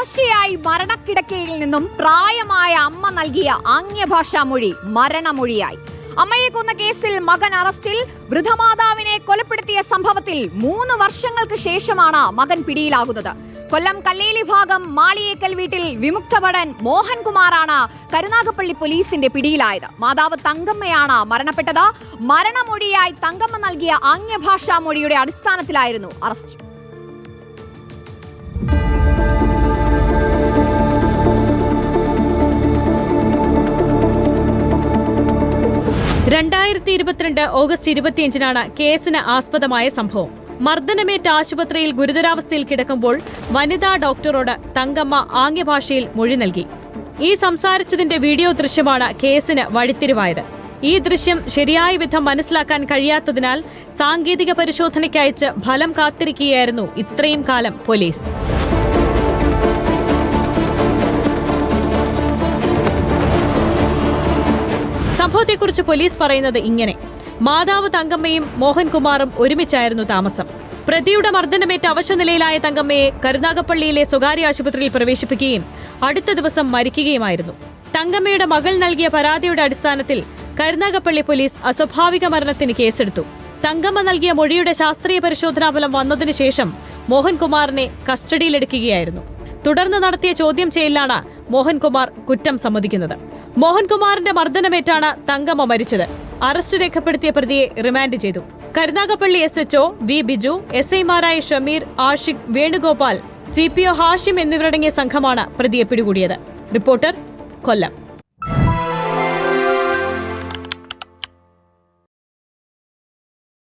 അവശയായി മരണക്കിടക്കയിൽ നിന്നും പ്രായമായ അമ്മ നൽകിയ ആംഗ്യഭാഷാ മൊഴി മരണമൊഴിയായി. അമ്മയെ കൊന്ന കേസിൽ മകൻ അറസ്റ്റിൽ വൃദ്ധമാതാവിനെ കൊലപ്പെടുത്തിയ സംഭവത്തിൽ മൂന്ന് വർഷങ്ങൾക്ക് ശേഷമാണ് മകൻ പിടിയിലാകുന്നത്. കൊല്ലം കല്ലേലി ഭാഗം മാളിയേക്കൽ വീട്ടിൽ വിമുക്തഭടൻ മോഹൻകുമാറാണ് കരുനാഗപ്പള്ളി പോലീസിന്റെ പിടിയിലായത്. മാതാവ് തങ്കമ്മയാണ് മരണപ്പെട്ടത്. മരണമൊഴിയായി തങ്കമ്മ നൽകിയ ആംഗ്യഭാഷാ മൊഴിയുടെ അടിസ്ഥാനത്തിലായിരുന്നു അറസ്റ്റ്. രണ്ടായിരത്തി ഇരുപത്തിരണ്ട് ഓഗസ്റ്റ് ഇരുപത്തിയഞ്ചിനാണ് കേസിന് ആസ്പദമായ സംഭവം. മർദ്ദനമേറ്റ ആശുപത്രിയിൽ ഗുരുതരാവസ്ഥയിൽ കിടക്കുമ്പോൾ വനിതാ ഡോക്ടറോട് തങ്കമ്മ ആംഗ്യഭാഷയിൽ മൊഴി നൽകി. ഈ സംസാരിച്ചതിന്റെ വീഡിയോ ദൃശ്യമാണ് കേസിന് വഴിത്തിരിവായത്. ഈ ദൃശ്യം ശരിയായ വിധം മനസ്സിലാക്കാൻ കഴിയാത്തതിനാൽ സാങ്കേതിക പരിശോധനയ്ക്കയച്ച് ഫലം കാത്തിരിക്കുകയായിരുന്നു ഇത്രയും കാലം പോലീസ്. സംഭവത്തെക്കുറിച്ച് പോലീസ് പറയുന്നത് ഇങ്ങനെ. മാതാവ് തങ്കമ്മയും മോഹൻകുമാറും ഒരുമിച്ചായിരുന്നു താമസം. പ്രതിയുടെ മർദ്ദനമേറ്റ അവശനിലയിലായ തങ്കമ്മയെ കരുനാഗപ്പള്ളിയിലെ സ്വകാര്യ ആശുപത്രിയിൽ പ്രവേശിപ്പിക്കുകയും അടുത്ത ദിവസം മരിക്കുകയുമായിരുന്നു. തങ്കമ്മയുടെ മകൾ നൽകിയ പരാതിയുടെ അടിസ്ഥാനത്തിൽ കരുനാഗപ്പള്ളി പോലീസ് അസ്വാഭാവിക മരണത്തിന് കേസെടുത്തു. തങ്കമ്മ നൽകിയ മൊഴിയുടെ ശാസ്ത്രീയ പരിശോധനാ ഫലം വന്നതിനു ശേഷം മോഹൻകുമാറിനെ കസ്റ്റഡിയിലെടുക്കുകയായിരുന്നു. തുടർന്ന് നടത്തിയ ചോദ്യം ചെയ്യലിലാണ് മോഹൻകുമാർ കുറ്റം സമ്മതിക്കുന്നത്. മോഹൻകുമാറിന്റെ മർദ്ദനമേറ്റാണ് തങ്കമ്മ മരിച്ചത്. അറസ്റ്റ് രേഖപ്പെടുത്തിയ പ്രതിയെ റിമാൻഡ് ചെയ്തു. Karunagappally S HO V Biju S ഐമാരായ Shameer Ashiq Venugopal C P O Hashim എന്നിവരടങ്ങിയ സംഘമാണ് പ്രതിയെ പിടികൂടിയത്. റിപ്പോർട്ടർ കൊല്ലം.